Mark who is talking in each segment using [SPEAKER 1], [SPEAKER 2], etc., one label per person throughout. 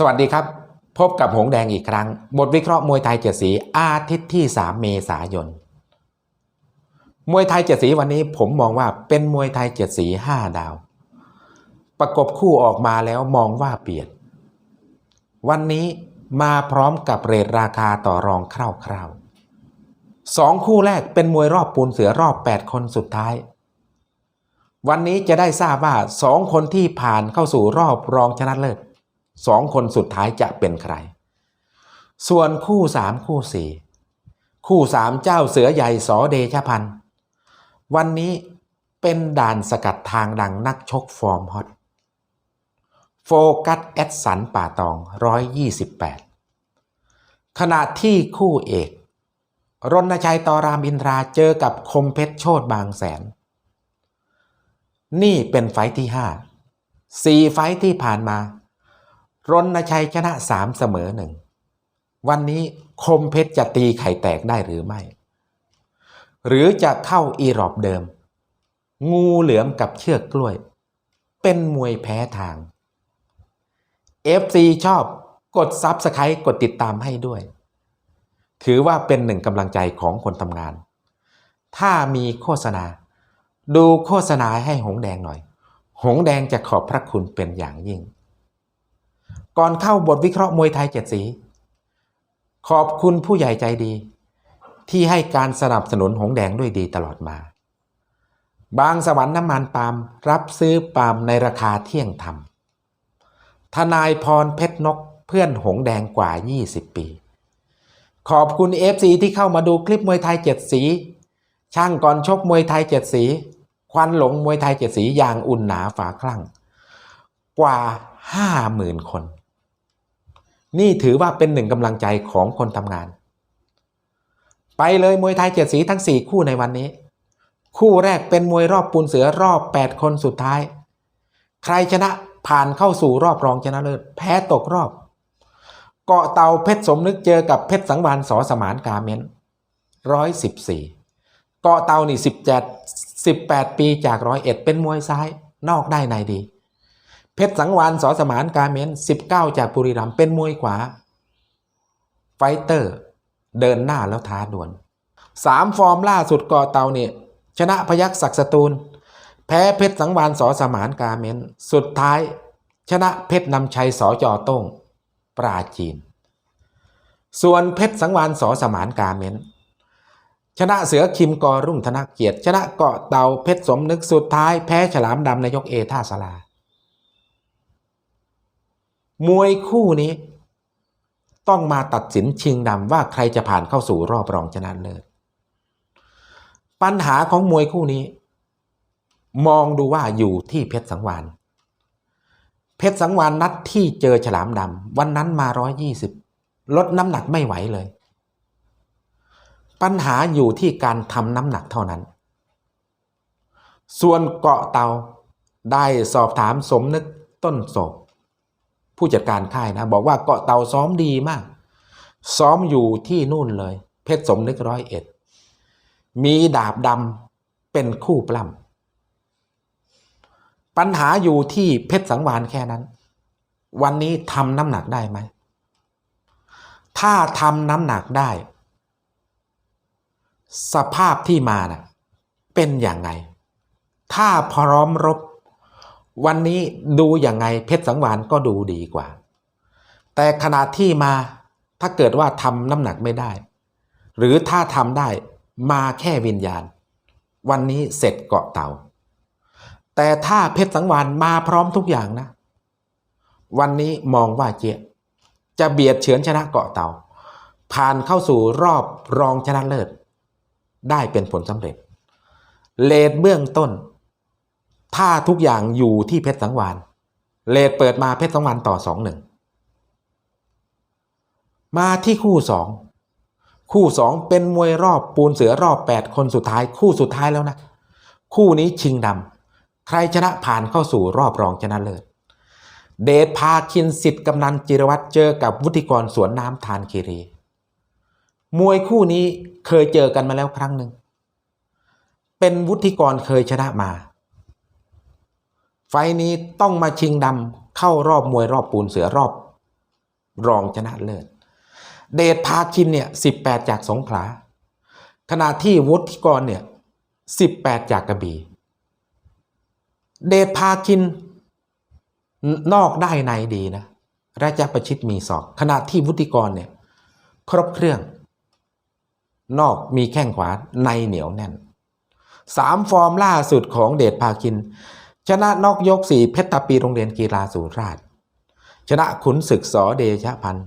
[SPEAKER 1] สวัสดีครับ พบกับหงแดงอีกครั้ง บทวิเคราะห์มวยไทยเจ็ดสีอาทิตย์ที่ 3 เมษายน มวยไทยเจ็ดสีวันนี้ผมมองว่าเป็นมวยไทยเจ็ดสี5ดาว ประกบคู่ออกมาแล้วมองว่าเปลี่ยน วันนี้มาพร้อมกับเรทราคาต่อรองคร่าวๆสองคู่แรกเป็นมวยรอบปูนเสือรอบ 8 คนสุดท้าย วันนี้จะได้ทราบว่าสองคนที่ผ่านเข้าสู่รอบรองชนะเลิศ สองคนสุดท้ายจะเป็นใคร ส่วนคู่สามคู่สี่คู่สามเจ้าเสือใหญ่สอเดชพันธ์วันนี้เป็นด่านสกัดทางดังนักชกฟอร์มฮอตโฟกัสแอดสันป่าตอง 128 ขณะที่คู่เอกรณชัยตอรามอินทราเจอกับคมเพชรโชตบางแสน นี่เป็นไฟที่ 5 4 ไฟที่ผ่านมา รณชัยชนะ3เสมอหนึ่ง วันนี้คมเพชรจะตีไข่แตกได้หรือไม่ หรือจะเข้าอีรอบเดิม งูเหลือมกับเชือกกล้วย เป็นมวยแพ้ทาง FC ชอบกดซับสไครต์กดติดตามให้ด้วย ถือว่าเป็นหนึ่งกำลังใจของคนทำงาน ถ้ามีโฆษณา ดูโฆษณาให้หงแดงหน่อย หงแดงจะขอบพระคุณเป็นอย่างยิ่ง ก่อนเข้าบทวิเคราะห์มวยไทยเจ็ดสี ขอบคุณผู้ใหญ่ใจดี ที่ให้การสนับสนุนหงแดงด้วยดีตลอดมา บางสวรรค์น้ำมันปาล์มรับซื้อปาล์มในราคาเที่ยงธรรมทนายพรเพชรนกเพื่อนหงแดงกว่า 20 ปี ขอบคุณ FC ที่เข้ามาดูคลิปมวยไทยเจ็ดสี ช่างก่อนชกมวยไทยเจ็ดสี ควันหลงมวยไทยเจ็ดสีอย่างอุ่นหนาฝาคลั่ง กว่า 50,000 คน นี่ถือว่าเป็นหนึ่งกำลังใจของคนทำงาน ไปเลยมวยไทยเจ็ดสีทั้ง 4 คู่ในวันนี้ คู่แรกเป็นมวยรอบปูนเสือรอบ 8 คนสุดท้าย ใครชนะผ่านเข้าสู่รอบรองชนะเลิศแพ้ตกรอบ เกาะเตาเพชรสมนึกเจอกับเพชรสังวานสอสมานกาเมนร้อยสิบสี่เกาะเตานี่สิบเจ็ดสิบแปดปีจากร้อยเอ็ดเป็นมวยซ้ายนอกได้ในดี เพชรสังวานสอสมานกาเมนสิบเก้าจากบุรีรัมย์เป็นมวยขวา ไฟเตอร์ เดินหน้าแล้วท้าดวลสามฟอร์มล่าสุดเกาะเตาเนี่ยชนะพยักศักสตูล แพ้เพชรสังวานสอสมานกาเมนสุดท้าย ชนะเพชรนำชัยสอจอต้งปราจีน ส่วนเพชรสังวานสอสมานกาเมนชนะเสือคิมกอรุ่งธนเกียรติ ชนะเกาะเตาเพชรสมนึกสุดท้ายแพ้ฉลามดำนายกเอท่าสลา มวยคู่นี้ ต้องมาตัดสินชิงดำว่าใครจะผ่านเข้าสู่รอบรองชนะเลิศปัญหาของมวยคู่นี้ มองดูว่าอยู่ที่เพชรสังวานเพชรสังวานนัดที่เจอฉลามดำวันนั้นมาร้อยยี่สิบลดน้ำหนักไม่ไหวเลย ปัญหาอยู่ที่การทำน้ำหนักเท่านั้น ส่วนเกาะเตาได้สอบถามสมนึกต้นโศก ผู้จัดการค่ายนะ บอกว่าเกาะเต่าซ้อมดีมาก ซ้อมอยู่ที่นู่นเลย เพชรสมนึกร้อยเอ็ด มีดาบดำเป็นคู่ปล้ำปัญหาอยู่ที่เพชรสังวานแค่นั้น วันนี้ทำน้ำหนักได้ไหม ถ้าทำน้ำหนักได้ สภาพที่มานะ่ะเป็นอย่างไง ถ้าพร้อมรบ วันนี้ดูอย่างไงเพชรสังวานก็ดูดีกว่า แต่ขณะที่มาถ้าเกิดว่าทำน้ำหนักไม่ได้ หรือถ้าทำได้มาแค่วิญญาณ วันนี้เสร็จเกาะเต่า แต่ถ้าเพชรสังวานมาพร้อมทุกอย่างนะ วันนี้มองว่าเจี๊ยจะเบียดเฉือนชนะเกาะเต่า ผ่านเข้าสู่รอบรองชนะเลิศ ได้เป็นผลสำเร็จเลดเบื้องต้น ถ้าทุกอย่างอยู่ที่เพชรสังวานเลดเปิดมาเพชรสังวานต่อสองหนึ่งมาที่คู่สองคู่สองเป็นมวยรอบปูนเสือรอบแปดคนสุดท้าย คู่สุดท้ายแล้วนะ คู่นี้ชิงดำใครชนะผ่านเข้าสู่รอบรองชนะเลิศเดชพาคินสิทธิ์กำนันจิรวัตรเจอกับวุฒิกรสวนน้ำทานคีรีมวยคู่นี้เคยเจอกันมาแล้วครั้งหนึ่งเป็นวุฒิกรเคยชนะมา ไฟนี้ต้องมาชิงดำเข้ารอบมวยรอบปูนเสือรอบ รองชนะเลิศ เดชพาคินเนี่ยสิบแปดจากสงขลา ขณะที่วุฒิกรเนี่ยสิบแปดจากกระบี่ เดชพาคิน นอกได้ในดีนะราชประชิดมีศอก ขณะที่วุฒิกรเนี่ยครบเครื่อง นอกมีแข้งขวาในเหนียวแน่นสามฟอร์มล่าสุดของเดชพาคิน ชนะนอกยกสี่เพชรตาปีโรงเรียนกีฬาสุราษฎร์ชนะขุนศึกสอเดชะพันธ์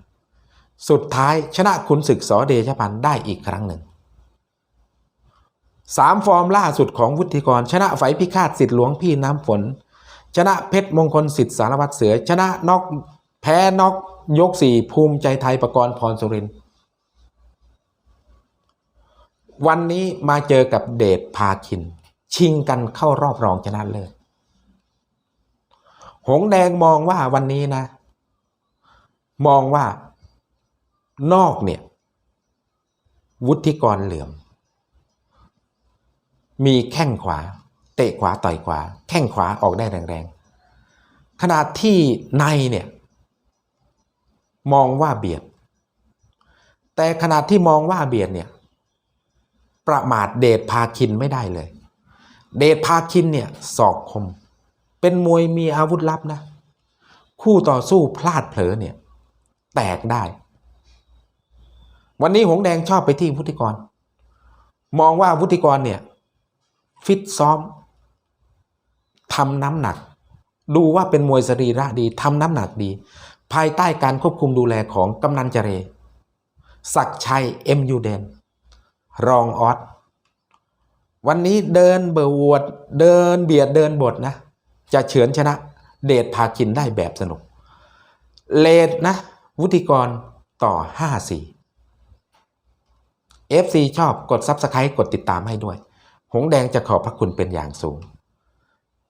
[SPEAKER 1] สุดท้ายชนะขุนศึกสอเดชะพันธ์ได้อีกครั้งหนึ่งสามฟอร์มล่าสุดของวุฒิกร ชนะไฟพิฆาตสิทธิหลวงพี่น้ำฝน ชนะเพชรมงคลสิทธิสารวัตรเสือ ชนะนอกแพ้นอกยกสี่ภูมิใจไทยประกรณ์พรสุรินวันนี้มาเจอกับเดชพาคิน ชิงกันเข้ารอบรองชนะเลิศ หงแดงมองว่าวันนี้นะ มองว่านอกเนี่ย วุฒิกรเหลื่อม มีแข้งขวา เตะขวาต่อยขวา แข้งขวาออกได้แรงๆขนาดที่ในเนี่ย มองว่าเบียด แต่ขนาดที่มองว่าเบียดเนี่ย ประมาทเดชพาคินไม่ได้เลย เดชพาคินเนี่ยศอกคม เป็นมวยมีอาวุธลับนะ คู่ต่อสู้พลาดเผลอเนี่ย แตกได้ วันนี้หงแดงชอบไปที่วุฒิกร มองว่าวุฒิกรเนี่ย ฟิตซ้อมทำน้ำหนัก ดูว่าเป็นมวยสรีระดีทำน้ำหนักดี ภายใต้การควบคุมดูแลของกำนันเจเรศักชัยเอ็มยูเดนรองออสวันนี้เดินเบอร์วด เดินเบียดเดินบทนะ จะเฉือนชนะ เดชพาคินได้แบบสนุก เลดนะ วุฒิกรต่อ 5-4 FC ชอบกด Subscribe กดติดตามให้ด้วย หงแดงจะขอบพระคุณเป็นอย่างสูง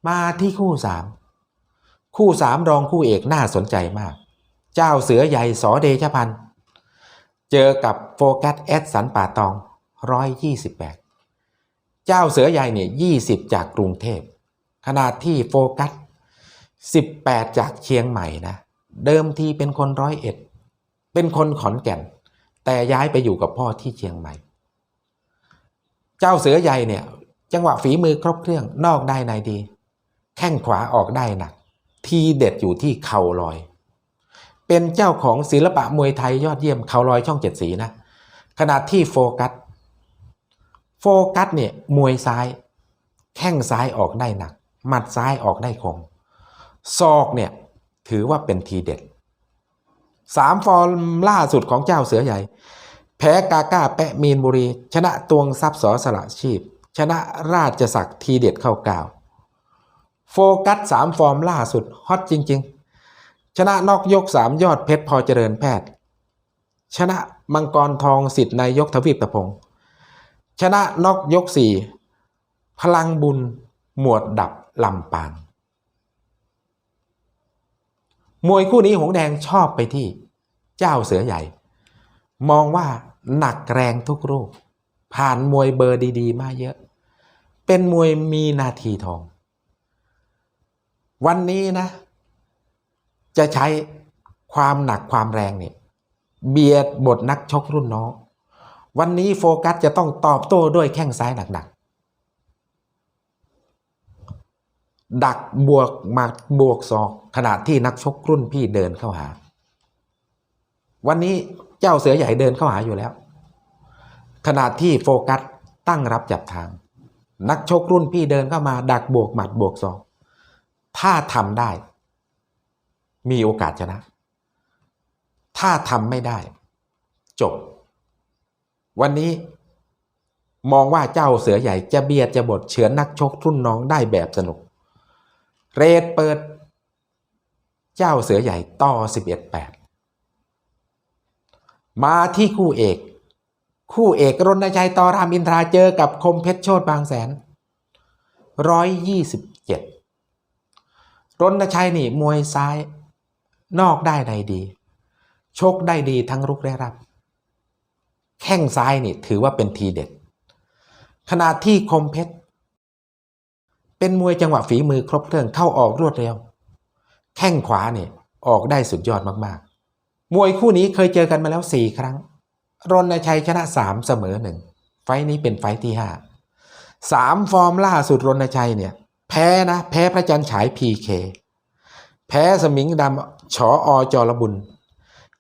[SPEAKER 1] มาที่คู่ 3 คู่ 3 รองคู่เอกน่าสนใจมาก เจ้าเสือใหญ่สอเดชพันธ์เจอกับโฟกัสแอดสันป่าตอง 128 เจ้าเสือใหญ่เนี่ย20 จากกรุงเทพ ขนาดที่โฟกัส 18 จากเชียงใหม่นะ เดิมทีเป็นคนร้อยเอ็ด เป็นคนขอนแก่น แต่ย้ายไปอยู่กับพ่อที่เชียงใหม่ เจ้าเสือใหญ่เนี่ย จังหวะฝีมือครบเครื่องนอกได้ในดี แข้งขวาออกได้หนัก ทีเด็ดอยู่ที่เข่าลอย เป็นเจ้าของศิลปะมวยไทยยอดเยี่ยมเข่าลอยช่องเจ็ดสีนะ ขณะที่โฟกัส โฟกัสเนี่ยมวยซ้าย แข้งซ้ายออกได้หนัก หมัดซ้ายออกได้คมศอกเนี่ยถือว่าเป็นทีเด็ดสามฟอร์มล่าสุดของเจ้าเสือใหญ่ แพ้กาก้าแปะมีนบุรี ชนะตวงทรัพย์สอสละชีพ ชนะราชศักดิ์ทีเด็ดเข้ากาว โฟกัสสามฟอร์มล่าสุดฮอตจริง ๆ ชนะนอกยกสามยอดเพชรพอเจริญแพทย์ ชนะมังกรทองสิทธิ์นายกทวีปตะพงศ์ชนะนอกยกสี่พลังบุญหมวดดับ ลำปางมวยคู่นี้หงแดงชอบไปที่ เจ้าเสือใหญ่ มองว่าหนักแรงทุกรูป ผ่านมวยเบอร์ดี ๆ มาเยอะ เป็นมวยมีนาทีทอง วันนี้นะ จะใช้ความหนักความแรงเนี่ยเบียดบทนักชกรุ่นน้อง วันนี้โฟกัสจะต้องตอบโต้ด้วยแข้งซ้ายหนักๆ ดักบวกหมัดบวกศอกขณะที่นักชกรุ่นพี่เดินเข้าหา วันนี้เจ้าเสือใหญ่เดินเข้าหาอยู่แล้ว ขณะที่โฟกัสตั้งรับจับทาง นักชกรุ่นพี่เดินเข้ามา ดักบวกหมัดบวกศอก ถ้าทำได้ มีโอกาสชนะ ถ้าทำไม่ได้ จบ วันนี้มองว่าเจ้าเสือใหญ่จะเบียดจะบดเฉือนนักชกรุ่นน้องได้แบบสนุก เรดเปิด เจ้าเสือใหญ่ต่อ 11-8 มาที่คู่เอก คู่เอกรณชัยต่อรามอินทราเจอกับคมเพชรโชตบางแสน 127 รณชัยนี่มวยซ้าย นอกได้ในดี ชกได้ดีทั้งรุกและรับ แข้งซ้ายนี่ถือว่าเป็นทีเด็ด ขณะที่คมเพชร เป็นมวยจังหวะฝีมือครบเครื่องเข้าออกรวดเร็ว แข้งขวาเนี่ยออกได้สุดยอดมากๆ มวยคู่นี้เคยเจอกันมาแล้วสี่ครั้ง รณชัยชนะสามเสมอหนึ่งไฟท์นี้เป็นไฟท์ที่ห้าสามฟอร์มล่าสุดรณชัยเนี่ย แพ้นะ แพ้พระจันทร์ฉายพีเคแพ้สมิงดำฉออจรบุญ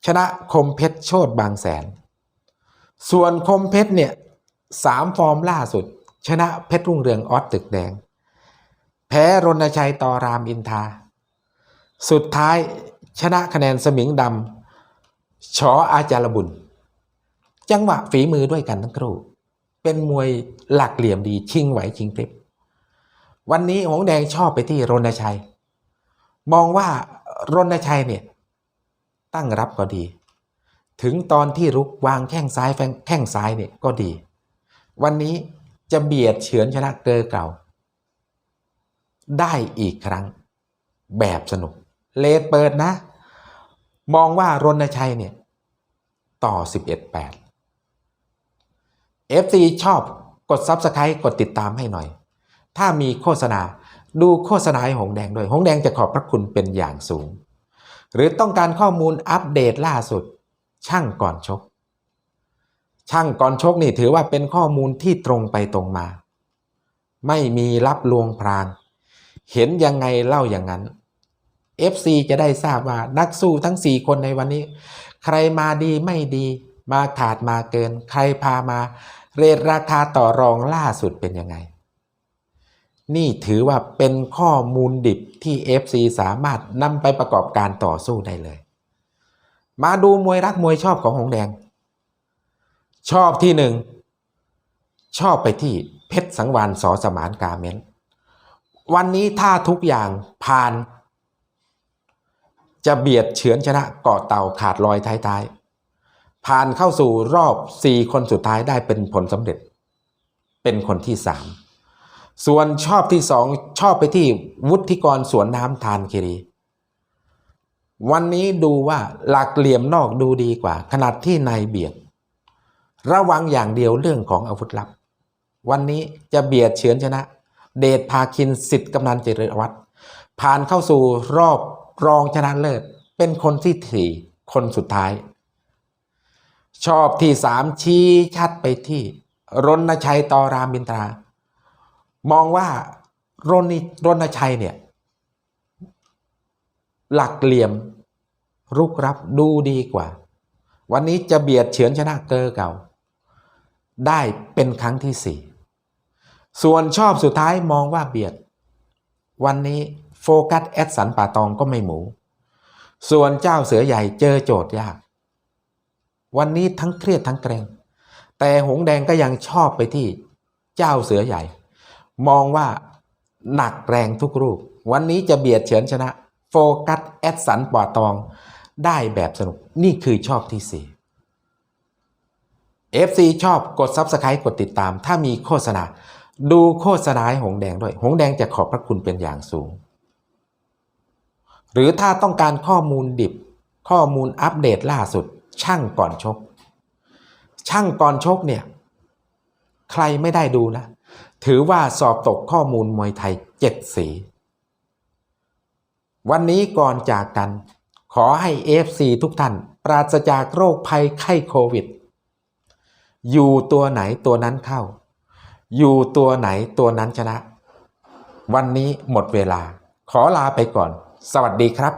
[SPEAKER 1] ชนะคมเพชรโชดบางแสน ส่วนคมเพชรเนี่ยสามฟอร์มล่าสุด ชนะเพชรรุ่งเรืองออสตึกแดง แพ้รณชัยต่อรามอินทา สุดท้ายชนะคะแนนสมิงดำชออาจารบุญ จังหวะฝีมือด้วยกันทั้งครู่เป็นมวยหลักเหลี่ยมดีชิงไหวชิงพริบวันนี้หงแดงชอบไปที่รณชัย มองว่ารณชัยเนี่ยตั้งรับก็ดี ถึงตอนที่รุกวางแข้งซ้ายแฟงแข้งซ้ายเนี่ยก็ดี วันนี้จะเบียดเฉือนชนะเกอเก่า ได้อีกครั้ง แบบสนุก เลดเปิดนะ มองว่ารณชัยเนี่ย ต่อ 11 8 FC ชอบกด Subscribe กดติดตามให้หน่อย ถ้ามีโฆษณาดูโฆษณาให้หงแดงด้วย หงแดงจะขอบพระคุณเป็นอย่างสูง หรือต้องการข้อมูลอัปเดตล่าสุด ช่างก่อนชก ช่างก่อนชกนี่ถือว่าเป็นข้อมูลที่ตรงไปตรงมา ไม่มีรับลวงพราง เห็นยังไงเล่าอย่างนั้น FC จะได้ทราบว่านักสู้ทั้ง 4 คนในวันนี้ ใครมาดีไม่ดี มาขาดมาเกิน ใครพามา เรทราคาต่อรองล่าสุดเป็นยังไง นี่ถือว่าเป็นข้อมูลดิบที่ FC สามารถนำไปประกอบการต่อสู้ได้เลย มาดูมวยรักมวยชอบของหงแดง ชอบที่หนึ่งชอบไปที่เพชรสังวานสอสมานกาเมน วันนี้ถ้าทุกอย่างผ่าน จะเบียดเฉือนชนะเกาะเต่าขาดลอยท้ายๆ ผ่านเข้าสู่รอบ4คนสุดท้ายได้เป็นผลสำเร็จ เป็นคนที่3ส่วนชอบที่2ชอบไปที่วุฒิกรสวนน้ำทานคีรี วันนี้ดูว่าหลักเหลี่ยมนอกดูดีกว่า ขนาดที่ในเบียด ระวังอย่างเดียวเรื่องของอาวุธลับ วันนี้จะเบียดเฉือนชนะ เดชพาคินสิทธิ์กำนันเจริญวัฒน์ผ่านเข้าสู่รอบรองชนะเลิศ เป็นคนที่สี่คนสุดท้าย ชอบที่สามชี้ชัดไปที่รณชัยตอรามบินตรา มองว่ารณรณชัยเนี่ย หลักเหลี่ยมรุกรับดูดีกว่า วันนี้จะเบียดเฉือนชนะเกอเก่า ได้เป็นครั้งที่สี่ ส่วนชอบสุดท้ายมองว่าเบียด วันนี้โฟกัสแอดสันป่าตองก็ไม่หมู ส่วนเจ้าเสือใหญ่เจอโจทย์ยาก วันนี้ทั้งเครียดทั้งเกรง แต่หงแดงก็ยังชอบไปที่เจ้าเสือใหญ่ มองว่าหนักแรงทุกรูป วันนี้จะเบียดเฉือนชนะ โฟกัสแอดสันป่าตองได้แบบสนุกนี่คือชอบที่สี่ FC ชอบกด Subscribe กดติดตาม ถ้ามีโฆษณา ดูโฆษณาให้หงแดงด้วย หงแดงจะขอบพระคุณเป็นอย่างสูง หรือถ้าต้องการข้อมูลดิบ ข้อมูลอัปเดตล่าสุด ช่างก่อนชก ช่างก่อนชกเนี่ย ใครไม่ได้ดูนะ ถือว่าสอบตกข้อมูลมวยไทยเจ็ดสี วันนี้ก่อนจากกัน ขอให้ FC ทุกท่านปราศจากโรคภัยไข้โควิด อยู่ตัวไหนตัวนั้นเข้า อยู่ตัวไหนตัวนั้นชนะ วันนี้หมดเวลา ขอลาไปก่อน สวัสดีครับ